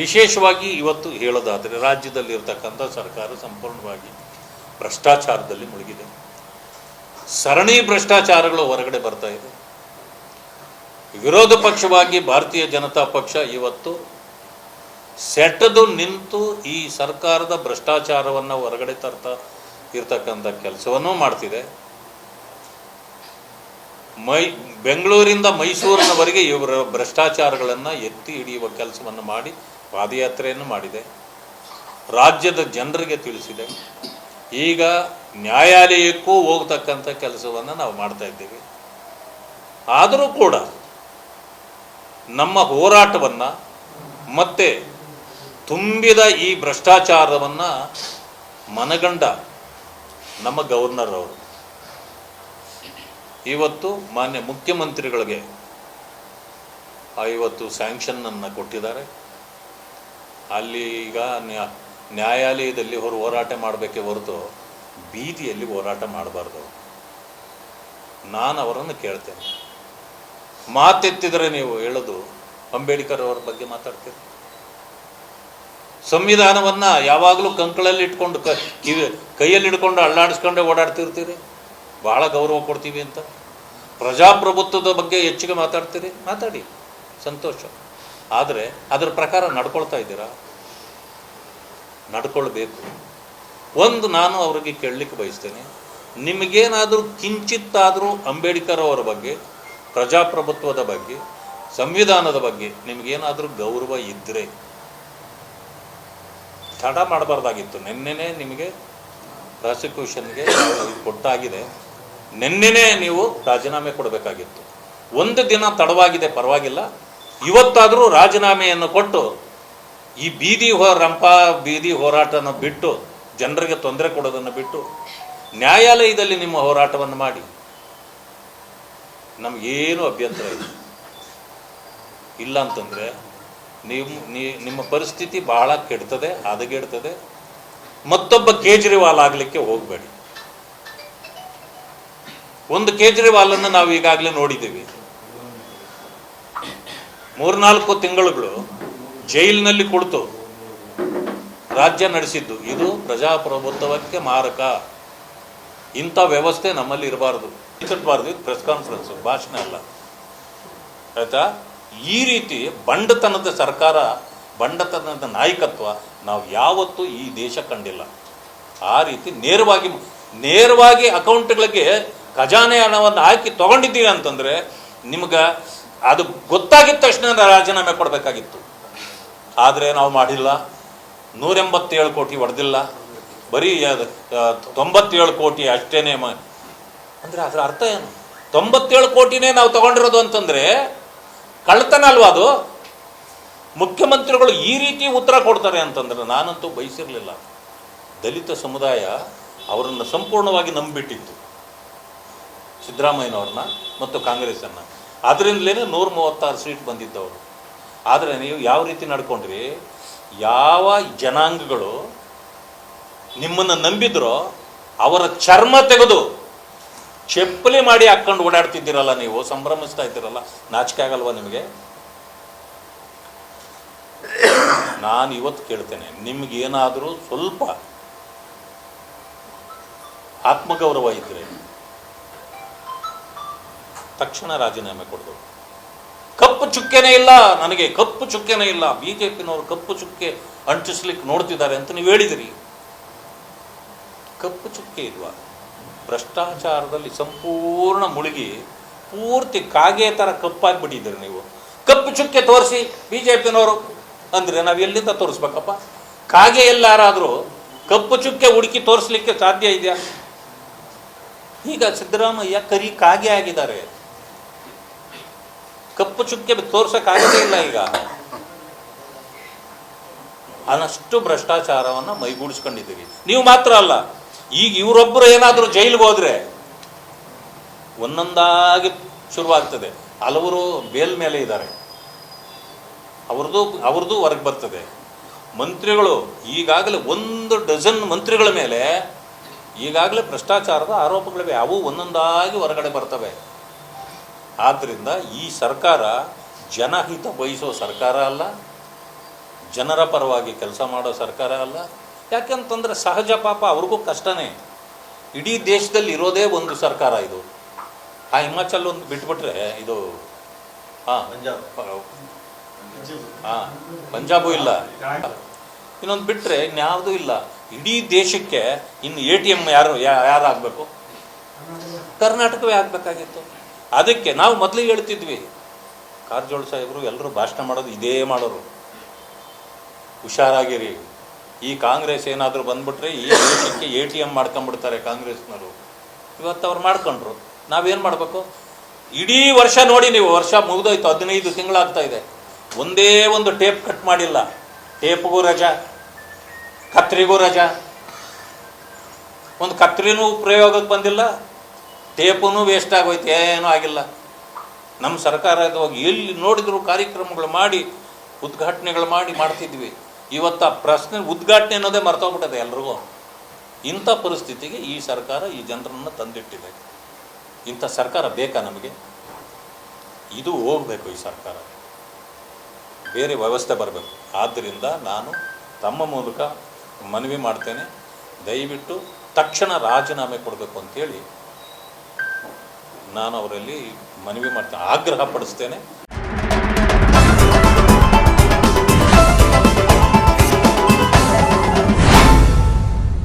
ವಿಶೇಷವಾಗಿ ಇವತ್ತು ಹೇಳೋದಾದರೆ ರಾಜ್ಯದಲ್ಲಿರ್ತಕ್ಕಂಥ ಸರ್ಕಾರ ಸಂಪೂರ್ಣವಾಗಿ ಭ್ರಷ್ಟಾಚಾರದಲ್ಲಿ ಮುಳುಗಿದೆ. ಸರಣಿ ಭ್ರಷ್ಟಾಚಾರಗಳು ಹೊರಗಡೆ ಬರ್ತಾ ಇದೆ. ವಿರೋಧ ಪಕ್ಷವಾಗಿ ಭಾರತೀಯ ಜನತಾ ಪಕ್ಷ ಇವತ್ತು ಸೆಟದು ನಿಂತು ಈ ಸರ್ಕಾರದ ಭ್ರಷ್ಟಾಚಾರವನ್ನು ಹೊರಗಡೆ ತರ್ತಾ ಇರ್ತಕ್ಕಂಥ ಕೆಲಸವನ್ನು ಮಾಡ್ತಿದೆ. ಮೈ, ಬೆಂಗಳೂರಿಂದ ಮೈಸೂರಿನವರೆಗೆ ಇವರ ಭ್ರಷ್ಟಾಚಾರಗಳನ್ನು ಎತ್ತಿ ಹಿಡಿಯುವ ಕೆಲಸವನ್ನು ಮಾಡಿ ಪಾದಯಾತ್ರೆಯನ್ನು ಮಾಡಿದೆ. ರಾಜ್ಯದ ಜನರಿಗೆ ತಿಳಿಸಿದೆ. ಈಗ ನ್ಯಾಯಾಲಯಕ್ಕೂ ಹೋಗ್ತಕ್ಕಂಥ ಕೆಲಸವನ್ನು ನಾವು ಮಾಡ್ತಾ ಇದ್ದೀವಿ. ಆದರೂ ಕೂಡ ನಮ್ಮ ಹೋರಾಟವನ್ನು ಮತ್ತೆ ತುಂಬಿದ ಈ ಭ್ರಷ್ಟಾಚಾರವನ್ನು ಮನಗಂಡ ನಮ್ಮ ಗವರ್ನರ್ ಅವರು. ಇವತ್ತು ಮಾನ್ಯ ಮುಖ್ಯಮಂತ್ರಿಗಳಿಗೆ ಇವತ್ತು ಸ್ಯಾಂಕ್ಷನ್ನನ್ನು ಕೊಟ್ಟಿದ್ದಾರೆ. ಅಲ್ಲಿ ಈಗ ನ್ಯಾ- ನ್ಯಾಯಾಲಯದಲ್ಲಿ ಅವರು ಹೋರಾಟ ಮಾಡಬೇಕೇ ಹೊರತು ಬೀದಿಯಲ್ಲಿ ಹೋರಾಟ ಮಾಡಬಾರ್ದು. ನಾನು ಅವರನ್ನು ಕೇಳ್ತೇನೆ. ಮಾತೆತ್ತಿದರೆ ನೀವು ಹೇಳೋದು ಅಂಬೇಡ್ಕರ್ ಅವರ ಬಗ್ಗೆ ಮಾತಾಡ್ತೀರಿ? ಸಂವಿಧಾನವನ್ನು ಯಾವಾಗಲೂ ಕಂಕಳಲ್ಲಿ ಇಟ್ಕೊಂಡು ಕಿವಿ ಕೈಯಲ್ಲಿ ಇಟ್ಕೊಂಡು ಅಳ್ಳಾಡಿಸ್ಕೊಂಡೆ ಓಡಾಡ್ತಿರ್ತೀರಿ? ಭಾಳ ಗೌರವ ಕೊಡ್ತೀವಿ ಅಂತ. ಪ್ರಜಾಪ್ರಭುತ್ವದ ಬಗ್ಗೆ ಹೆಚ್ಚಿಗೆ ಮಾತಾಡ್ತೀರಿ? ಮಾತಾಡಿ. ಸಂತೋಷ. ಆದರೆ ಅದರ ಪ್ರಕಾರ ನಡ್ಕೊಳ್ತಾ ಇದ್ದೀರಾ? ನಡ್ಕೊಳ್ಬೇಕು. ಒಂದು ನಾನು ಅವರಿಗೆ ಕೇಳಲಿಕ್ಕೆ ಬಯಸ್ತೇನೆ, ನಿಮಗೇನಾದರೂ ಕಿಂಚಿತ್ತಾದರೂ ಅಂಬೇಡ್ಕರ್ ಅವರ ಬಗ್ಗೆ, ಪ್ರಜಾಪ್ರಭುತ್ವದ ಬಗ್ಗೆ, ಸಂವಿಧಾನದ ಬಗ್ಗೆ ನಿಮಗೇನಾದರೂ ಗೌರವ ಇದ್ದರೆ ತಡ ಮಾಡಬಾರ್ದಾಗಿತ್ತು. ನಿನ್ನೆನೇ ನಿಮಗೆ ಪ್ರಾಸಿಕ್ಯೂಷನ್ಗೆ ಕೊಟ್ಟಾಗಿದೆ. ನಿನ್ನೆನೇ ನೀವು ರಾಜೀನಾಮೆ ಕೊಡಬೇಕಾಗಿತ್ತು. ಒಂದು ದಿನ ತಡವಾಗಿದೆ, ಪರವಾಗಿಲ್ಲ. ಇವತ್ತಾದರೂ ರಾಜೀನಾಮೆಯನ್ನು ಕೊಟ್ಟು ಈ ಬೀದಿ ಹೋ ರಂಪ, ಬೀದಿ ಹೋರಾಟನ ಬಿಟ್ಟು, ಜನರಿಗೆ ತೊಂದರೆ ಕೊಡೋದನ್ನು ಬಿಟ್ಟು ನ್ಯಾಯಾಲಯದಲ್ಲಿ ನಿಮ್ಮ ಹೋರಾಟವನ್ನು ಮಾಡಿ. ನಮಗೇನು ಅಭ್ಯಂತರ ಇಲ್ಲ. ಇಲ್ಲ ಅಂತಂದರೆ ನೀವು ನೀ- ನಿಮ್ಮ ಪರಿಸ್ಥಿತಿ ಬಹಳ ಕೆಡ್ತದೆ, ಹದಗೆಡ್ತದೆ. ಮತ್ತೊಬ್ಬ ಕೇಜ್ರಿವಾಲ್ ಆಗಲಿಕ್ಕೆ ಹೋಗಬೇಡಿ. ಒಂದು ಕೇಜ್ರಿವಾಲನ್ನು ನಾವು ಈಗಾಗಲೇ ನೋಡಿದ್ದೀವಿ. ಮೂರ್ನಾಲ್ಕು ತಿಂಗಳುಗಳು ಜೈಲಿನಲ್ಲಿ ಕುಳಿತು ರಾಜ್ಯ ನಡೆಸಿದ್ದು. ಇದು ಪ್ರಜಾಪ್ರಭುತ್ವಕ್ಕೆ ಮಾರಕ. ಇಂಥ ವ್ಯವಸ್ಥೆ ನಮ್ಮಲ್ಲಿ ಇರಬಾರ್ದು. ಇದು ಪ್ರೆಸ್ ಕಾನ್ಫರೆನ್ಸ್, ಭಾಷಣ ಅಲ್ಲ. ಆಯ್ತಾ? ಈ ರೀತಿ ಬಂಡತನದ ಸರ್ಕಾರ, ಬಂಡತನದ ನಾಯಕತ್ವ ನಾವು ಯಾವತ್ತೂ ಈ ದೇಶ ಕಂಡಿಲ್ಲ. ಆ ರೀತಿ ನೇರವಾಗಿ ನೇರವಾಗಿ ಅಕೌಂಟ್ಗಳಿಗೆ ಖಜಾನೆ ಹಣವನ್ನು ಹಾಕಿ ತಗೊಂಡಿದ್ದೀವಿ ಅಂತಂದರೆ ನಿಮ್ಗೆ ಅದು ಗೊತ್ತಾಗಿದ್ದ ತಕ್ಷಣ ರಾಜೀನಾಮೆ ಕೊಡಬೇಕಾಗಿತ್ತು. ಆದರೆ ನಾವು ಮಾಡಿಲ್ಲ. ನೂರೆಂಬತ್ತೇಳು ಕೋಟಿ ಹೊಡೆದಿಲ್ಲ ಬರೀ ತೊಂಬತ್ತೇಳು ಕೋಟಿ ಅಷ್ಟೇನೆ ಅಂದರೆ ಅದರ ಅರ್ಥ ಏನು? ತೊಂಬತ್ತೇಳು ಕೋಟಿನೇ ನಾವು ತಗೊಂಡಿರೋದು ಅಂತಂದರೆ ಕಳ್ತನ ಅಲ್ವಾ ಅದು? ಮುಖ್ಯಮಂತ್ರಿಗಳು ಈ ರೀತಿ ಉತ್ತರ ಕೊಡ್ತಾರೆ ಅಂತಂದ್ರೆ ನಾನಂತೂ ಬಯಸಿರಲಿಲ್ಲ. ದಲಿತ ಸಮುದಾಯ ಅವರನ್ನು ಸಂಪೂರ್ಣವಾಗಿ ನಂಬಿಟ್ಟಿತ್ತು. ಸಿದ್ದರಾಮಯ್ಯನವ್ರನ್ನ ಮತ್ತು ಕಾಂಗ್ರೆಸ್ಸನ್ನು. ಅದರಿಂದಲೇ ನೂರ ಮೂವತ್ತಾರು ಸೀಟ್ ಬಂದಿದ್ದವರು. ಆದರೆ ನೀವು ಯಾವ ರೀತಿ ನಡ್ಕೊಂಡ್ರಿ? ಯಾವ ಜನಾಂಗಗಳು ನಿಮ್ಮನ್ನು ನಂಬಿದ್ರೋ ಅವರ ಚರ್ಮ ತೆಗೆದು ಚಪ್ಪಲಿ ಮಾಡಿ ಹಾಕ್ಕೊಂಡು ಓಡಾಡ್ತಿದ್ದೀರಲ್ಲ ನೀವು, ಸಂಭ್ರಮಿಸ್ತಾ ಇದ್ದೀರಲ್ಲ, ನಾಚಿಕೆ ಆಗಲ್ವಾ ನಿಮಗೆ? ನಾನು ಇವತ್ತು ಕೇಳ್ತೇನೆ, ನಿಮಗೇನಾದರೂ ಸ್ವಲ್ಪ ಆತ್ಮಗೌರವ ಇದ್ದರೆ ತಕ್ಷಣ ರಾಜೀನಾಮೆ ಕೊಡಬೇಕು. ಕಪ್ಪು ಚುಕ್ಕೆನೇ ಇಲ್ಲ, ನನಗೆ ಕಪ್ಪು ಚುಕ್ಕೆನೇ ಇಲ್ಲ ಬಿ ಜೆ ಪಿನವರು ಕಪ್ಪು ಚುಕ್ಕೆ ಅಂಟಿಸ್ಲಿಕ್ಕೆ ನೋಡ್ತಿದ್ದಾರೆ ಅಂತ ನೀವು ಹೇಳಿದಿರಿ. ಕಪ್ಪು ಚುಕ್ಕೆ ಇಲ್ವಾ ಭ್ರಷ್ಟಾಚಾರದಲ್ಲಿ ಸಂಪೂರ್ಣ ಮುಳುಗಿ, ಪೂರ್ತಿ ಕಾಗೆ ಥರ ಕಪ್ಪಾಗಿಬಿಟ್ಟಿದ್ದೀರಿ ನೀವು. ಕಪ್ಪು ಚುಕ್ಕೆ ತೋರಿಸಿ ಬಿ ಜೆ ಪಿನವರು ಅಂದರೆ ನಾವು ಎಲ್ಲಿಂದ ತೋರಿಸ್ಬೇಕಪ್ಪ? ಕಾಗೆ ಎಲ್ಲಾರಾದರೂ ಕಪ್ಪು ಚುಕ್ಕೆ ಹುಡುಕಿ ತೋರಿಸ್ಲಿಕ್ಕೆ ಸಾಧ್ಯ ಇದೆಯಾ? ಈಗ ಸಿದ್ದರಾಮಯ್ಯ ಕರಿ ಕಾಗೆ ಆಗಿದ್ದಾರೆ. ಕಪ್ಪು ಚುಕ್ಕೆ ತೋರ್ಸಕ್ಕಾಗದೇ ಇಲ್ಲ ಈಗ. ಅನ್ನಷ್ಟು ಭ್ರಷ್ಟಾಚಾರವನ್ನು ಮೈಗೂಡಿಸ್ಕೊಂಡಿದ್ದೀವಿ ನೀವು ಮಾತ್ರ ಅಲ್ಲ, ಈಗ ಇವರೊಬ್ಬರು ಏನಾದರೂ ಜೈಲಿಗೆ ಹೋದರೆ ಒಂದೊಂದಾಗಿ ಶುರುವಾಗ್ತದೆ. ಹಲವರು ಬೇಲ್ ಮೇಲೆ ಇದ್ದಾರೆ. ಅವ್ರದ್ದು ಅವ್ರದ್ದು ಹೊರಗೆ ಬರ್ತದೆ. ಮಂತ್ರಿಗಳು ಈಗಾಗಲೇ ಒಂದು ಡಜನ್ ಮಂತ್ರಿಗಳ ಮೇಲೆ ಈಗಾಗಲೇ ಭ್ರಷ್ಟಾಚಾರದ ಆರೋಪಗಳಿವೆ. ಅವು ಒಂದೊಂದಾಗಿ ಹೊರಗಡೆ ಬರ್ತವೆ. ಆದ್ದರಿಂದ ಈ ಸರ್ಕಾರ ಜನಹಿತ ಬಯಸೋ ಸರ್ಕಾರ ಅಲ್ಲ, ಜನರ ಪರವಾಗಿ ಕೆಲಸ ಮಾಡೋ ಸರ್ಕಾರ ಅಲ್ಲ. ಯಾಕೆಂತಂದರೆ ಸಹಜ ಪಾಪ ಅವ್ರಿಗೂ ಕಷ್ಟನೇ. ಇಡೀ ದೇಶದಲ್ಲಿ ಇರೋದೇ ಒಂದು ಸರ್ಕಾರ ಇದು. ಆ ಹಿಮಾಚಲ್ ಒಂದು ಬಿಟ್ಬಿಟ್ರೆ ಇದು, ಹಾಂ. ಪಂಜಾಬ್ ಹಾಂ, ಪಂಜಾಬು ಇಲ್ಲ. ಇನ್ನೊಂದು ಬಿಟ್ಟರೆ ಇನ್ಯಾವುದೂ ಇಲ್ಲ. ಇಡೀ ದೇಶಕ್ಕೆ ಇನ್ನು ಎ ಟಿ ಎಂ ಯಾರು ಯಾರು ಆಗಬೇಕು ಕರ್ನಾಟಕವೇ ಆಗಬೇಕಾಗಿತ್ತು. ಅದಕ್ಕೆ ನಾವು ಮೊದಲಿಗೆ ಹೇಳ್ತಿದ್ವಿ. ಕಾರಜೋಳ ಸಾಹೇಬರು ಎಲ್ಲರೂ ಭಾಷಣ ಮಾಡೋದು ಇದೇ ಮಾಡೋರು. ಹುಷಾರಾಗಿರಿ. ಈ ಕಾಂಗ್ರೆಸ್ ಏನಾದರೂ ಬಂದ್ಬಿಟ್ರೆ ಈ ದೇಶಕ್ಕೆ ಎ ಟಿ ಎಂ ಮಾಡ್ಕೊಂಡ್ಬಿಡ್ತಾರೆ ಕಾಂಗ್ರೆಸ್ನವರು. ಇವತ್ತು ಅವ್ರು ಮಾಡ್ಕೊಂಡ್ರು. ನಾವೇನು ಮಾಡಬೇಕು? ಇಡೀ ವರ್ಷ ನೋಡಿ ನೀವು, ವರ್ಷ ಮುಗಿದೋಯ್ತು, ಹದಿನೈದು ತಿಂಗಳಾಗ್ತಾ ಇದೆ. ಒಂದೇ ಒಂದು ಟೇಪ್ ಕಟ್ ಮಾಡಿಲ್ಲ. ಟೇಪ್ಗೂ ರಜಾ, ಕತ್ರಿಗೂ ರಜಾ. ಒಂದು ಕತ್ರಿನೂ ಪ್ರಯೋಗಕ್ಕೆ ಬಂದಿಲ್ಲ ಟೇಪೂ ವೇಸ್ಟ್ ಆಗೋಯ್ತು, ಏನೂ ಆಗಿಲ್ಲ. ನಮ್ಮ ಸರ್ಕಾರ ಸರ್ಕಾರದವಾಗಿ ಎಲ್ಲಿ ನೋಡಿದರೂ ಕಾರ್ಯಕ್ರಮಗಳು ಮಾಡಿ, ಉದ್ಘಾಟನೆಗಳು ಮಾಡಿ ಮಾಡ್ತಿದ್ವಿ. ಇವತ್ತು ಆ ಪ್ರಶ್ನೆ, ಉದ್ಘಾಟನೆ ಅನ್ನೋದೇ ಮರ್ತೋಗ್ಬಿಟ್ಟಿದೆ ಎಲ್ರಿಗೂ. ಇಂಥ ಪರಿಸ್ಥಿತಿಗೆ ಈ ಸರ್ಕಾರ ಈ ಜನರನ್ನು ತಂದಿಟ್ಟಿದೆ. ಇಂಥ ಸರ್ಕಾರ ಬೇಕಾ ನಮಗೆ? ಇದು ಹೋಗಬೇಕು ಈ ಸರ್ಕಾರ. ಬೇರೆ ವ್ಯವಸ್ಥೆ ಬರಬೇಕು. ಆದ್ದರಿಂದ ನಾನು ತಮ್ಮ ಮೂಲಕ ಮನವಿ ಮಾಡ್ತೇನೆ. ದಯವಿಟ್ಟು ತಕ್ಷಣ ರಾಜೀನಾಮೆ ಕೊಡಬೇಕು ಅಂತೇಳಿ ನಾನು ಅವರಲ್ಲಿ ಮನವಿ ಮಾಡ್ತೇನೆ ಆಗ್ರಹ ಪಡಿಸ್ತೇನೆ.